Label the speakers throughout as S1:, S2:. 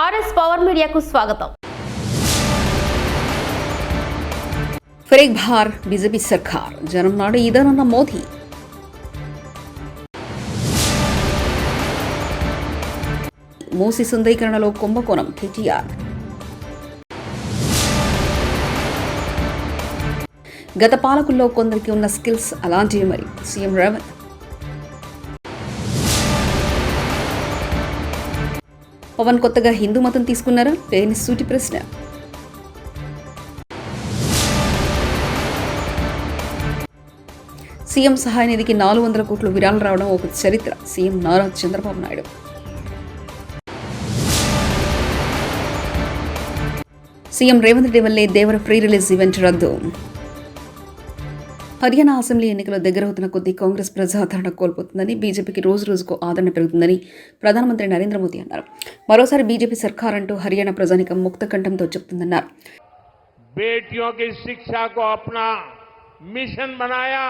S1: RS power మీడియాకు స్వాగతం.
S2: Parekh భార్ BJP సర్కార్. జనం నాడు ఇదనన్న మోదీ. మూసి సుందరీకరణలో కుంభకోణం కేటీఆర్ గత పాలకుల్లో కొందరికి ఉన్న స్కిల్స్ అలాంటివి మరి. సీఎం రేవంత్ పవన్ కొత్తగా హిందూ మతం తీసుకున్నారా? లేని సూటి ప్రశ్న. సీఎం సహాయ నిధికి నాలుగు వందల కోట్లు విరాళం రావడం ఒక చరిత్ర సీఎం నారా చంద్రబాబు నాయుడు. సీఎం రేవంత్ రెడ్డి వల్లే దేవర ఫ్రీ రిలీజ్ ఈవెంట్ రద్దు. హర్యానా అసెంబ్లీ ఎన్నికలు దగ్గరవుతున్న కొద్దీ కాంగ్రెస్ ప్రజాదరణ కోల్పోతుందని బీజేపీకి రోజు రోజుకు ఆదరణ పెరుగుతుందని ప్రధానమంత్రి నరేంద్ర మోదీ అన్నారు మరోసారి బీజేపీ సర్కార్ అంటూ హర్యానా ప్రజానికం ముక్త కంఠంతో చెప్తుందన్నారు
S3: बेटियों की शिक्षा को अपना मिशन बनाया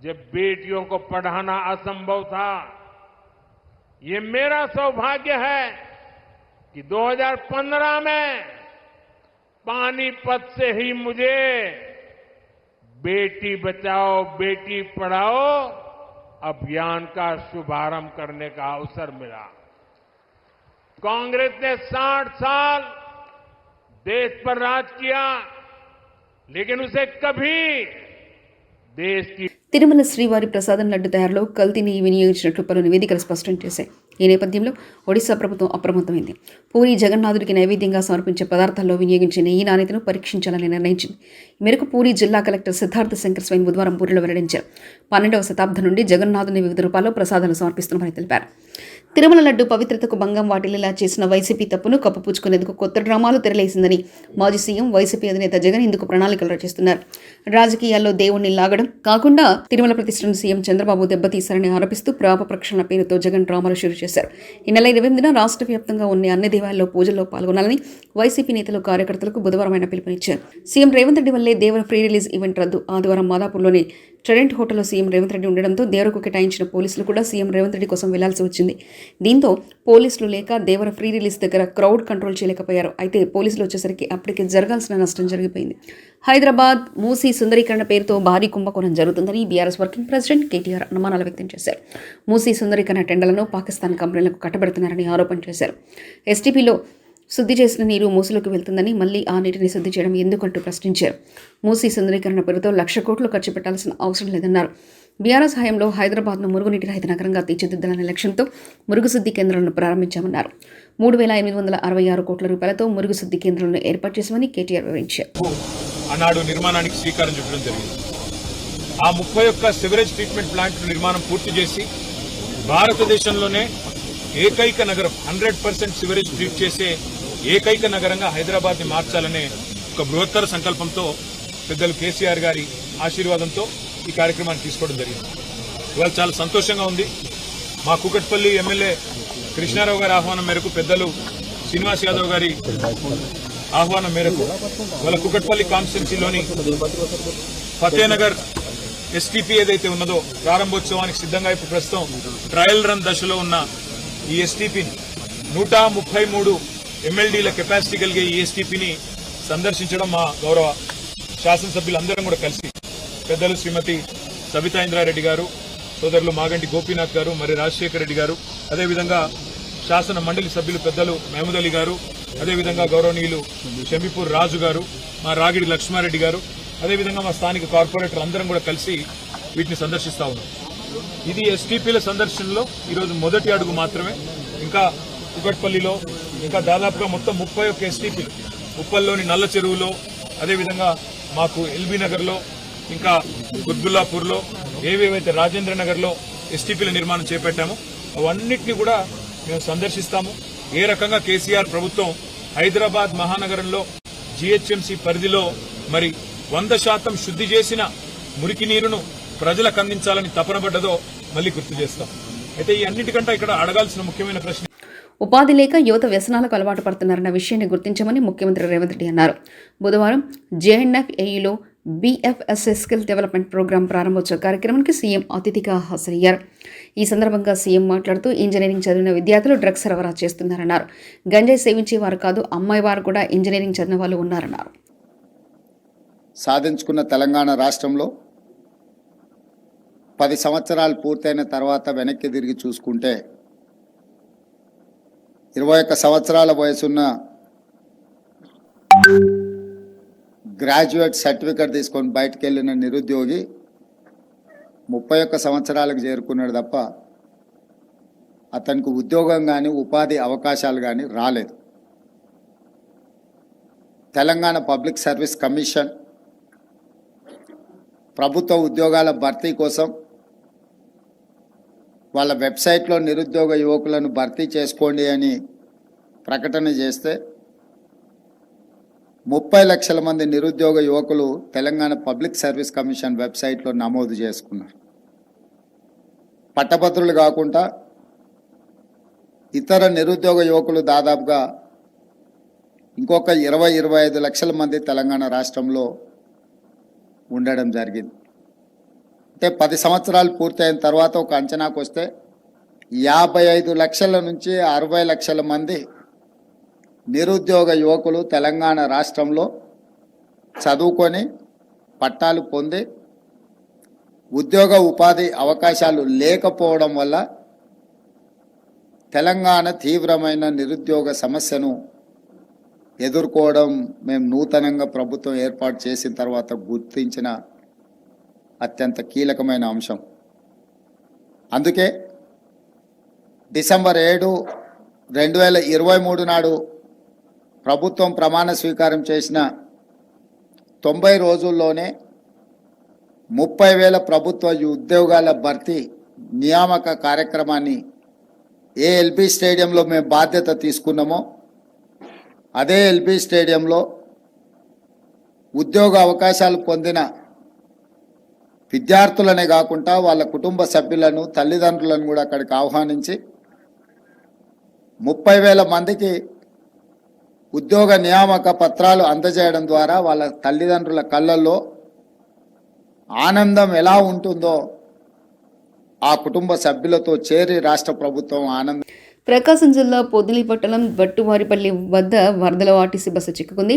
S3: जब बेटियों को पढ़ाना असंभव था ये मेरा सौभाग्य है कि 2015 में पानीपत से ही मुझे बेटी बचाओ बेटी पढ़ाओ अभियान का शुभारंभ करने का अवसर मिला कांग्रेस ने 60 साल देश पर राज किया लेकिन उसे कभी देश की
S2: తిరుమల శ్రీవారి ప్రసాదం లడ్డు తయారీలో కల్తీని వినియోగించినట్లు పలు నివేదికలు స్పష్టం చేశాయి ఈ నేపథ్యంలో ఒడిశా ప్రభుత్వం అప్రమత్తమైంది. పూరి జగన్నాథుడికి నైవేద్యంగా సమర్పించే పదార్థాల్లో వినియోగించే నెయ్యి నాణ్యతను పరీక్షించాలని నిర్ణయించింది. ఈ మేరకు పూరి జిల్లా కలెక్టర్ సిద్ధార్థ శంకర్ స్వయం బుధవారం పూరిలో వెల్లడించారు. పన్నెండవ శతాబ్దం నుండి జగన్నాథుని వివిధ రూపాల్లో ప్రసాదాలు సమర్పిస్తున్నామని తెలిపారు. తిరుమల లడ్డు పవిత్రతకు భంగం వాటిల్లేలా చేసిన వైసీపీ తప్పును కప్పుపుచ్చుకునేందుకు కొత్త డ్రామాలు తెరలేసిందని మాజీ సీఎం వైసీపీ అధినేత జగన్ ఇందుకు ప్రణాళికలు రచిస్తున్నారు. రాజకీయాల్లో దేవుణ్ణి లాగడం కాకుండా తిరుమల ప్రతిష్టను సీఎం చంద్రబాబు దెబ్బతీశారని ఆరోపిస్తూ ప్రాప ప్రక్షాళన పేరుతో జగన్ డ్రామాలు షురూ చేశారు. ఈ నెల ఇరవై ఎనిమిదిన రాష్ట్ర వ్యాప్తంగా ఉన్న అన్ని దేవాలయాల్లో పూజల్లో పాల్గొనాలని వైసీపీ నేతలు కార్యకర్తలకు బుధవారం ఆయన పిలుపునిచ్చారు. సీఎం రేవంత్ రెడ్డి వల్లే దేవర ఫ్రీ రిలీజ్ ఈవెంట్ రద్దు ఆదివారం మాదాపూర్లోని ట్రెడెంట్ హోటల్లో సీఎం రేవంత్ రెడ్డి ఉండడంతో దేవరకు కేటాయించిన పోలీసులు కూడా సీఎం రేవంత్ రెడ్డి కోసం వెళ్ళాల్సి వచ్చింది. దీంతో పోలీసులు లేక దేవర ఫ్రీ రిలీజ్ దగ్గర క్రౌడ్ కంట్రోల్ చేయలేకపోయారు. అయితే పోలీసులు వచ్చేసరికి అప్పటికి జరగాల్సిన నష్టం జరిగిపోయింది. హైదరాబాద్ మూసీ సుందరీకరణ పేరుతో భారీ కుంభకోణం జరుగుతుందని బీఆర్ఎస్ వర్కింగ్ ప్రెసిడెంట్ కేటీఆర్ అనుమానాలు వ్యక్తం చేశారు. మూసీ సుందరీకరణ టెండర్లను పాకిస్తాన్ కంపెనీలకు కట్టబెడుతున్నారని ఆరోపణ చేశారు. ఎస్టీపీలో శుద్ధి చేసిన నీరు మూసలోకి వెళ్తుందని మళ్ళీ ఆ నీటిని శుద్ధి చేయడం ఎందుకంటూ ప్రశ్నించారు. మూసీ సుందరీకరణ పేరుతో లక్ష కోట్లు ఖర్చు పెట్టాల్సిన అవసరం లేదన్నారు. బీఆర్ఎస్ హయాంలో హైదరాబాద్ను మురుగునీటి రహిత నగరంగా తీర్చిదిద్దాలనే లక్ష్యంతో మురుగు శుద్ధి కేంద్రాలను ప్రారంభించామన్నారు. మూడు వేల ఎనిమిది వందల అరవై ఆరు కోట్ల రూపాయలతో మురుగు శుద్ధి కేంద్రాలను ఏర్పాటు చేశామని కేటీఆర్ వివరించారు.
S4: ఆనాడు నిర్మాణానికి శ్రీకారం చుట్టడం జరిగింది. ఆ ముప్పై ఒక్క సివరేజ్ ట్రీట్మెంట్ ప్లాంట్ నిర్మాణం పూర్తి చేసి భారతదేశంలోనే ఏకైక నగరం హండ్రెడ్ పర్సెంట్ సివరేజ్ ట్రీట్ చేసే ఏకైక నగరంగా హైదరాబాద్ని మార్చాలనే ఒక బృహత్తర సంకల్పంతో పెద్దలు కేసీఆర్ గారి ఆశీర్వాదంతో ఈ కార్యక్రమాన్ని తీసుకోవడం జరిగింది. ఇవాళ చాలా సంతోషంగా ఉంది. మా కూకట్పల్లి ఎమ్మెల్యే కృష్ణారావు గారి ఆహ్వానం మేరకు పెద్దలు శ్రీనివాస్ యాదవ్ గారి ఆహ్వానం మేరకు వాళ్ళ కుకట్పల్లి కాన్స్టిట్యున్సీలోని ఫతేనగర్ ఎస్టీపీ ఏదైతే ఉన్నదో ప్రారంభోత్సవానికి సిద్ధంగా ఇప్పుడు ప్రస్తుతం ట్రయల్ రన్ దశలో ఉన్న ఈ ఎస్టీపీని నూట ముప్పై మూడు ఎమ్మెల్డీల కెపాసిటీ కలిగే ఈఎస్టీపీని ఎస్టీపీని సందర్శించడం మా గౌరవ శాసనసభ్యులందరం కూడా కలిసి పెద్దలు శ్రీమతి సబితా ఇంద్రారెడ్డి గారు సోదరులు మాగంటి గోపీనాథ్ గారు మరి రాజశేఖర రెడ్డి గారు అదేవిధంగా శాసన మండలి సభ్యులు పెద్దలు మహమూద్ అలీ గారు అదేవిధంగా గౌరవనీయులు షమీపూర్ రాజు గారు మా రాగిడి లక్ష్మారెడ్డి గారు అదేవిధంగా మా స్థానిక కార్పొరేటర్ అందరం కూడా కలిసి వీటిని సందర్శిస్తా ఉన్నాం. ఇది ఎస్టీపీల సందర్శనలో ఈరోజు మొదటి అడుగు మాత్రమే. ఇంకా కుకట్పల్లిలో ఇంకా దాదాపుగా మొత్తం ముప్పై ఒక్క ఎస్టీపీలు ఉప్పల్లోని నల్ల చెరువులో అదేవిధంగా మాకు ఎల్బీ నగర్లో ఇంకా గుద్బుల్లాపూర్లో ఏవేవైతే రాజేంద్ర నగర్లో ఎస్టీపీల నిర్మాణం చేపట్టామో అవన్నిటిని కూడా మేము సందర్శిస్తాము. ఏ రకంగా కేసీఆర్ ప్రభుత్వం హైదరాబాద్ మహానగరంలో జీహెచ్ఎంసీ పరిధిలో మరి వంద శాతం శుద్ధి చేసిన మురికి నీరును ప్రజలకు అందించాలని తపనబడ్డదో మళ్ళీ గుర్తు చేస్తాం. అయితే ఈ అన్నిటికంటే ఇక్కడ అడగాల్సిన ముఖ్యమైన ప్రశ్న
S2: ఉపాధి లేక యువత వ్యసనాలకు అలవాటు పడుతున్నారన్న విషయాన్ని గుర్తించమని ముఖ్యమంత్రి రేవంత్ రెడ్డి అన్నారు. బుధవారం జేఎన్ఎఫ్ ఏఈలో బీఎఫ్ఎస్ఎస్ స్కిల్ డెవలప్మెంట్ ప్రోగ్రాం ప్రారంభోత్సవ కార్యక్రమానికి సీఎం అతిథిగా హాజరయ్యారు. ఈ సందర్భంగా సీఎం మాట్లాడుతూ ఇంజనీరింగ్ చదివిన విద్యార్థులు డ్రగ్స్ సరఫరా చేస్తున్నారన్నారు. గంజాయి సేవించే వారు కాదు అమ్మాయి వారు కూడా ఇంజనీరింగ్ చదివిన వాళ్ళు ఉన్నారన్నారు.
S5: సాధించుకున్న తెలంగాణ రాష్ట్రంలో పది సంవత్సరాలు పూర్తయిన తర్వాత వెనక్కి తిరిగి చూసుకుంటే ఇరవై ఒక్క సంవత్సరాల వయసున్న గ్రాడ్యుయేట్ సర్టిఫికేట్ తీసుకొని బయటకు వెళ్ళిన నిరుద్యోగి ముప్పై ఒక్క సంవత్సరాలకు చేరుకున్నాడు తప్ప అతనికి ఉద్యోగం కానీ ఉపాధి అవకాశాలు కానీ రాలేదు. తెలంగాణ పబ్లిక్ సర్వీస్ కమిషన్ ప్రభుత్వ ఉద్యోగాల భర్తీ కోసం వాళ్ళ వెబ్సైట్లో నిరుద్యోగ యువకులను భర్తీ చేసుకోండి అని ప్రకటన చేస్తే ముప్పై లక్షల మంది నిరుద్యోగ యువకులు తెలంగాణ పబ్లిక్ సర్వీస్ కమిషన్ వెబ్సైట్లో నమోదు చేసుకున్నారు. పట్టభద్రులు కాకుండా ఇతర నిరుద్యోగ యువకులు దాదాపుగా ఇంకొక ఇరవై ఇరవై ఐదు లక్షల మంది తెలంగాణ రాష్ట్రంలో ఉండడం జరిగింది. అంటే పది సంవత్సరాలు పూర్తయిన తర్వాత ఒక అంచనాకు వస్తే యాభై ఐదు లక్షల నుంచి అరవై లక్షల మంది నిరుద్యోగ యువకులు తెలంగాణ రాష్ట్రంలో చదువుకొని పట్టాలు పొంది ఉద్యోగ ఉపాధి అవకాశాలు లేకపోవడం వల్ల తెలంగాణ తీవ్రమైన నిరుద్యోగ సమస్యను ఎదుర్కోవడం మేము నూతనంగా ప్రభుత్వం ఏర్పాటు చేసిన తర్వాత గుర్తించిన అత్యంత కీలకమైన అంశం. అందుకే డిసెంబర్ ఏడు రెండు వేల ఇరవై మూడు నాడు ప్రభుత్వం ప్రమాణ స్వీకారం చేసిన తొంభై రోజుల్లోనే ముప్పై వేల ప్రభుత్వ ఉద్యోగాల భర్తీ నియామక కార్యక్రమాన్ని ఏ ఎల్బీ స్టేడియంలో మేము బాధ్యత తీసుకున్నామో అదే ఎల్బీ స్టేడియంలో ఉద్యోగ అవకాశాలు పొందిన విద్యార్థులనే కాకుండా వాళ్ళ కుటుంబ సభ్యులను తల్లిదండ్రులను కూడా అక్కడికి ఆహ్వానించి ముప్పై వేల మందికి ఉద్యోగ నియామక పత్రాలు అందజేయడం ద్వారా వాళ్ళ తల్లిదండ్రుల కళ్ళల్లో ఆనందం ఎలా ఉంటుందో ఆ కుటుంబ సభ్యులతో చేరి రాష్ట్ర ప్రభుత్వం ఆనందం
S2: ప్రకాశం జిల్లా పొదిలి పట్టణం బట్టువారిపల్లి వద్ద వరదల ఆర్టీసీ బస్సు చిక్కుకుంది.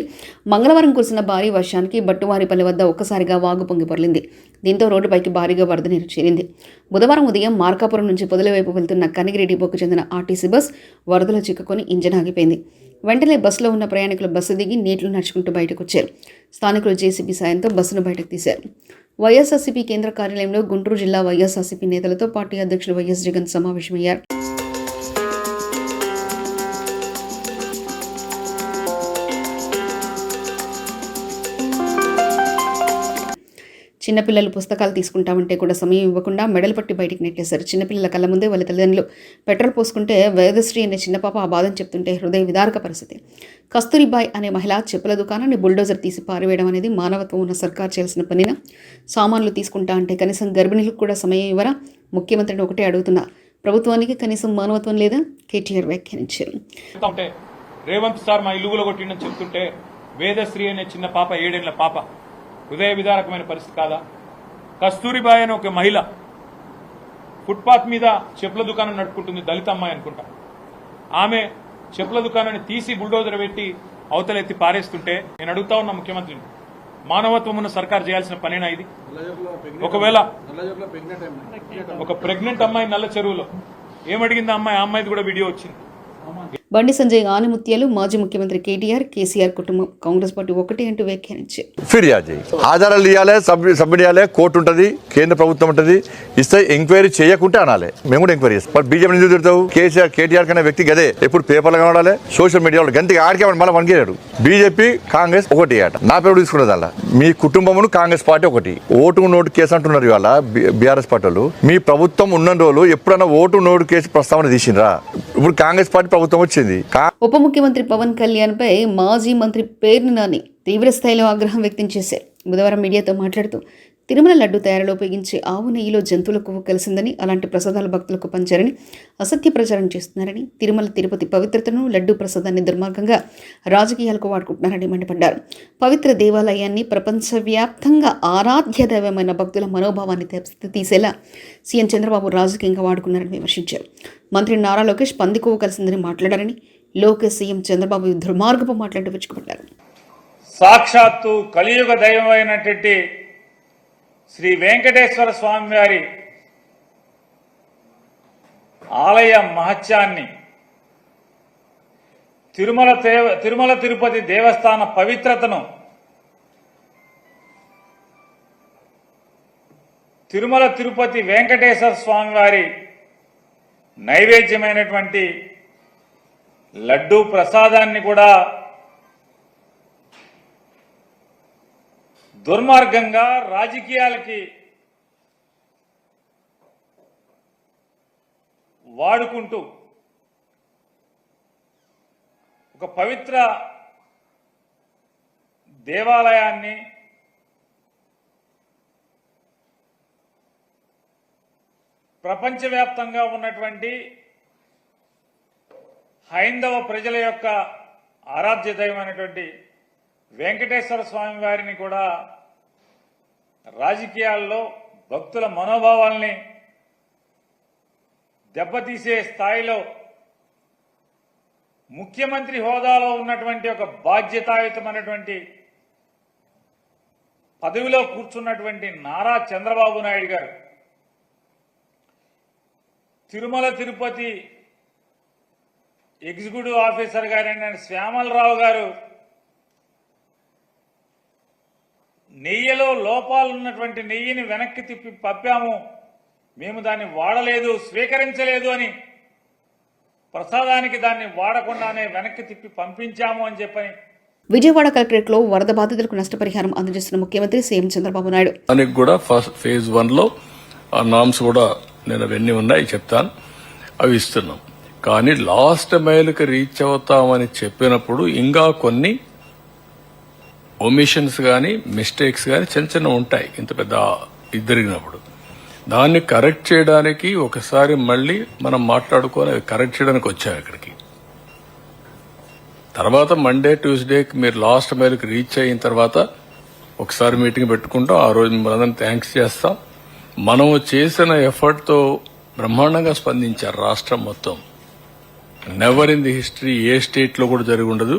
S2: మంగళవారం కురిసిన భారీ వర్షానికి బట్టువారిపల్లి వద్ద ఒక్కసారిగా వాగు పొంగి పొరలింది. దీంతో రోడ్డుపైకి భారీగా వరద నీరు చేరింది. బుధవారం ఉదయం మార్కాపురం నుంచి పొదిలి వైపు వెళ్తున్న కనిగిరి డిపోకు చెందిన ఆర్టీసీ బస్ వరదలో చిక్కుకొని ఇంజన్ ఆగిపోయింది. వెంటనే బస్సులో ఉన్న ప్రయాణికులు బస్సు దిగి నీటిలో నడుచుకుంటూ బయటకు వచ్చారు. స్థానికులు జేసీబీ సాయంతో బస్సును బయటకు తీశారు. వైఎస్ఆర్సీపీ కేంద్ర కార్యాలయంలో గుంటూరు జిల్లా వైఎస్ఆర్సీపీ నేతలతో పార్టీ అధ్యక్షుడు వైఎస్ జగన్ సమావేశమయ్యారు. చిన్నపిల్లలు పుస్తకాలు తీసుకుంటా ఉంటే కూడా సమయం ఇవ్వకుండా మెడలు పట్టి బయటికి నెట్టేశారు. చిన్నపిల్లల కళ్ళ ముందే వాళ్ళ తల్లిదండ్రులు పెట్రోల్ పోసుకుంటే వేదశ్రీ అనే చిన్న పాప ఆ బాధను చెప్తుంటే హృదయ విదారక పరిస్థితి. కస్తూరిబాయ్ అనే మహిళ చెప్పుల దుకాణాన్ని బుల్డోజర్ తీసి పారివేయడం అనేది మానవత్వం ఉన్న సర్కార్ చేయాల్సిన పనిన? సామాన్లు తీసుకుంటా అంటే కనీసం గర్భిణీలకు కూడా సమయం ఇవ్వరా? ముఖ్యమంత్రిని ఒకటే అడుగుతున్నా. ప్రభుత్వానికి కనీసం మానవత్వం లేదా? కేటీఆర్ వ్యాఖ్యానించారు.
S4: రేవంత్ సార్ మా ఇల్లుగులో కొట్టిండని చెప్తుంటే వేదశ్రీ అనే చిన్న పాప ఏడేళ్ళ పాప హృదయ విదారకమైన పరిస్థితి కాదా? కస్తూరిబాయ్ అనే ఒక మహిళ ఫుట్పాత్ మీద చెప్పుల దుకాణం నడుపుకుంటుంది దళిత అమ్మాయి అనుకుంటా. ఆమె చెప్పుల దుకాణాన్ని తీసి బుల్డోజర్ పెట్టి అవతలెత్తి పారేస్తుంటే నేను అడుగుతా ఉన్నా ముఖ్యమంత్రిని మానవత్వం ఉన్న సర్కార్ చేయాల్సిన పనేనా ఇది? ఒకవేళ ఒక ప్రెగ్నెంట్ అమ్మాయి నల్ల చెరువులో ఏమడిగింది అమ్మాయి? ఆ అమ్మాయిది కూడా వీడియో వచ్చింది.
S2: బండి సంజయ్ ఆనిముత్యాలు మాజీ ముఖ్యమంత్రి కేటీఆర్ కేసీఆర్ కుటుంబం. కాంగ్రెస్ పార్టీ ఒకటి అంటూ వ్యాఖ్యానించారు
S6: ఫిర్యాదు ఆధారాలు ఇవ్వాలి సబ్ సబ్మిట్ ఇవ్వాలి కోర్టు ఉంటుంది కేంద్ర ప్రభుత్వం ఉంటుంది. ఇస్తే ఎంక్వైరీ చేయకుంటే అనాలి. మేము కూడా ఎంక్వైరీ చేస్తాం. బీజేపీ నుంచి తిడతావు? కేసీఆర్ కేటీఆర్ కన్నా వ్యక్తి గదే. ఎప్పుడు పేపర్లు కనబడాలి సోషల్ మీడియాలో గంతికి ఆడికే మళ్ళీ వనికేయాడు బీజేపీ కాంగ్రెస్ ఒకటి ఆట నా పేరు తీసుకున్నది అలా. మీ కుటుంబమును కాంగ్రెస్ పార్టీ ఒకటి. ఓటు నోటు కేసు అంటున్నారు ఇవాళ బీఆర్ఎస్ పార్టీలు మీ ప్రభుత్వం ఉన్న రోజులు ఎప్పుడైనా ఓటు నోటు కేసు ప్రస్తావన తీసిండ్రా? ఇప్పుడు కాంగ్రెస్ పార్టీ ప్రభుత్వం వచ్చి వచ్చింది.
S2: ఉప ముఖ్యమంత్రి పవన్ కళ్యాణ్ పై మాజీ మంత్రి పేర్ని నాని తీవ్ర స్థాయిలో ఆగ్రహం వ్యక్తం చేశారు. బుధవారం మీడియాతో మాట్లాడుతూ తిరుమల లడ్డు తయారీలో ఉపయోగించే ఆవు నెయ్యిలో జంతువుల కొవ్వు కలిసిందని అలాంటి ప్రసాదాలు భక్తులకు పంచారని అసత్య ప్రచారం చేస్తున్నారని తిరుమల తిరుపతి పవిత్రతను లడ్డు ప్రసాదాన్ని దుర్మార్గంగా రాజకీయాలకు వాడుకుంటున్నారని మండిపడ్డారు. పవిత్ర దేవాలయాన్ని ప్రపంచవ్యాప్తంగా ఆరాధ్య దైవమైన భక్తుల మనోభావాన్ని తీసేలా సీఎం చంద్రబాబు రాజకీయంగా వాడుకున్నారని విమర్శించారు. మంత్రి నారా లోకేష్ పంది కలిసిందని మాట్లాడారని లోకేష్ సీఎం చంద్రబాబు దుర్మార్గపు మాట్లాడుతూ విరుచుకుపడ్డారు.
S7: సాక్షాత్తు కలియుగ దైవమైనటువంటి శ్రీ వెంకటేశ్వర స్వామి వారి ఆలయ మహత్యాన్ని తిరుమల దేవ- తిరుమల తిరుపతి దేవస్థాన పవిత్రతను తిరుమల తిరుపతి వెంకటేశ్వర స్వామి వారి నైవేద్యమైనటువంటి లడ్డూ ప్రసాదాన్ని కూడా దుర్మార్గంగా రాజకీయాలకి వాడుకుంటూ ఒక పవిత్ర దేవాలయాన్ని ప్రపంచవ్యాప్తంగా ఉన్నటువంటి హైందవ ప్రజల యొక్క ఆరాధ్య దైవమైనటువంటి వెంకటేశ్వర స్వామి వారిని కూడా రాజకీయాల్లో భక్తుల మనోభావాల్ని దెబ్బతీసే స్థాయిలో ముఖ్యమంత్రి హోదాలో ఉన్నటువంటి ఒక బాధ్యతాయుతమైనటువంటి పదవిలో కూర్చున్నటువంటి నారా చంద్రబాబు నాయుడు గారు తిరుమల తిరుపతి ఎగ్జిక్యూటివ్ ఆఫీసర్ గారైన శ్యామలరావు గారు నెయ్యిలో లోపాలు ఉన్నటువంటి నెయ్యిని వెనక్కి తిప్పి పంపాము. మేము దాన్ని వాడలేదు స్వీకరించలేదు అని ప్రసాదానికి దాన్ని వాడకుండానే వెనక్కి తిప్పి పంపించాము అని చెప్పని
S2: విజయవాడ కలెక్టరేట్లో వరద బాధితులకు నష్టపరిహారం అందజేస్తున్న ముఖ్యమంత్రి సీఎం చంద్రబాబు నాయుడు.
S8: దానికి కూడా ఫస్ట్ ఫేజ్ వన్లో ఆ నామ్స్ కూడా నేను అవన్నీ ఉన్నాయి చెప్తాను. అవి ఇస్తున్నాం. కానీ లాస్ట్ మైల్కి రీచ్ అవుతామని చెప్పినప్పుడు ఇంకా కొన్ని ఒమిషన్స్ కానీ మిస్టేక్స్ కానీ చిన్న చిన్న ఉంటాయి. ఇంత పెద్ద ఇది జరిగినప్పుడు దాన్ని కరెక్ట్ చేయడానికి ఒకసారి మళ్ళీ మనం మాట్లాడుకొని కరెక్ట్ చేయడానికి వచ్చాం ఇక్కడికి. తర్వాత మండే ట్యూస్డేకి మీరు లాస్ట్ మైల్కి రీచ్ అయిన తర్వాత ఒకసారి మీటింగ్ పెట్టుకుంటాం. ఆ రోజు మనందరం థ్యాంక్స్ చేస్తాం. మనం చేసిన ఎఫర్ట్తో బ్రహ్మాండంగా స్పందించారు రాష్ట్రం మొత్తం. Never in the history a స్టేట్లో కూడా జరిగి ఉండదు.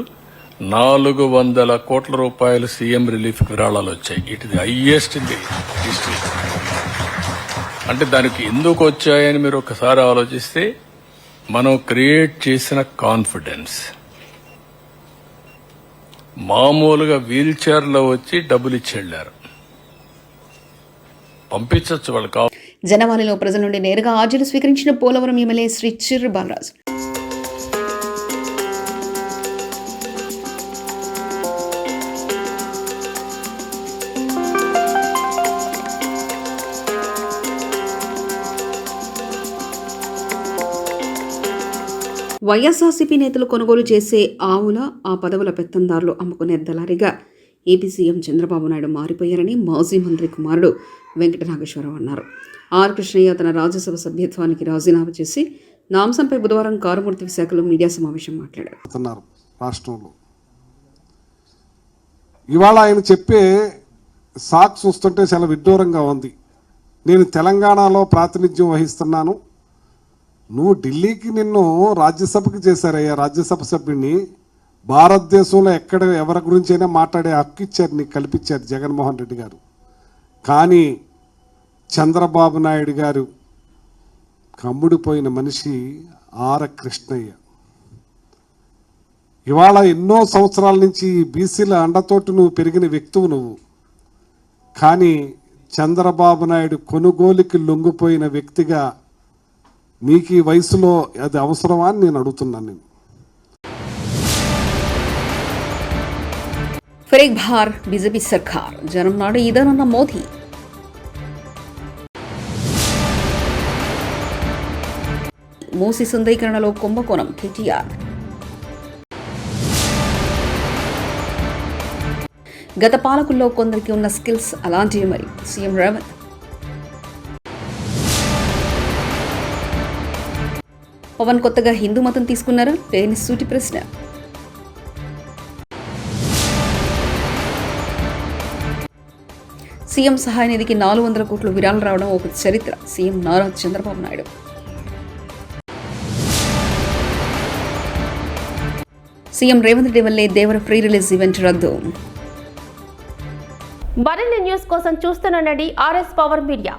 S8: నాలుగు వందల కోట్ల రూపాయలు సీఎం రిలీఫ్ విరాళాలు వచ్చాయి. It the highest in the history అంటే దానికి ఎందుకు వచ్చాయని మీరు ఒకసారి ఆలోచిస్తే మనం క్రియేట్ చేసిన కాన్ఫిడెన్స్ మామూలుగా వీల్ చైర్లో వచ్చి డబ్బులు ఇచ్చి వెళ్ళారు పంపించవచ్చు వాళ్ళు
S2: జనవాణిలో ప్రజల నుండి నేరుగా హాజరు స్వీకరించిన పోలవరం ఎమ్మెల్యే శ్రీ చిర్రు బాలరాజు. వైఎస్ఆర్సీపీ నేతలు కొనుగోలు చేసే ఆవుల ఆ పదవుల పెత్తందారులు అమ్ముకునే దళారిగా ఏపీ సీఎం చంద్రబాబు నాయుడు మారిపోయారని మాజీ మంత్రి కుమారుడు వెంకట నాగేశ్వరరావు అన్నారు. ఆర్ కృష్ణయ్య తన రాజ్యసభ సభ్యత్వానికి రాజీనామా చేసి నాంసంపై బుధవారం కారుమూర్తి విశాఖలో మీడియా సమావేశం మాట్లాడారు.
S9: రాష్ట్రంలో. ఇవాళ ఆయన చెప్పే సాక్ చూస్తుంటే చాలా విడ్డూరంగా ఉంది. నేను తెలంగాణలో ప్రాతినిధ్యం వహిస్తున్నాను. నువ్వు ఢిల్లీకి నిన్ను రాజ్యసభకి చేశారయ్యా రాజ్యసభ సభ్యుడిని భారతదేశంలో ఎక్కడ ఎవరి గురించి అయినా మాట్లాడే హక్కు ఇచ్చారు నీకు కల్పించారు జగన్మోహన్ రెడ్డి గారు. కానీ చంద్రబాబు నాయుడు గారు కమ్ముడిపోయిన మనిషి ఆర కృష్ణయ్య. ఇవాళ ఎన్నో సంవత్సరాల నుంచి ఈ బీసీల అండతోటి నువ్వు పెరిగిన వ్యక్తువు నువ్వు. కానీ చంద్రబాబు నాయుడు కొనుగోలుకి లొంగిపోయిన వ్యక్తిగా నీకు ఈ వయసులో అది అవసరమా అని నేను అడుగుతున్నాను నేను.
S2: ಫರೇಕ್ ಭಾರ್ ಬಿಜೆಪಿ ಸರ್ಕಾರ ಜನ್ಮನಾಡು ಇದು ನನ್ನ ಮೋದಿ మూసి సుందరీకరణలో కుంభకోణం కేటీఆర్ గత పాలకుల్లో కొందరికి ఉన్న స్కిల్స్ అలాంటివి మరి. సీఎం రేవంత్. పవన్ కొత్తగా హిందూ మతం తీసుకున్నారా? లేని సూటి ప్రశ్న. సీఎం సహాయ నిధికి నాలుగు వందల కోట్లు విరాళం రావడం ఒక చరిత్ర సీఎం నారా చంద్రబాబు నాయుడు. సీఎం రేవంత్ రెడ్డి వల్లే దేవర ఫ్రీ రిలీజ్ ఈవెంట్ రద్దు.
S1: మరిన్ని న్యూస్ కోసం చూస్తున్న ఆర్ఎస్ పవర్ మీడియా.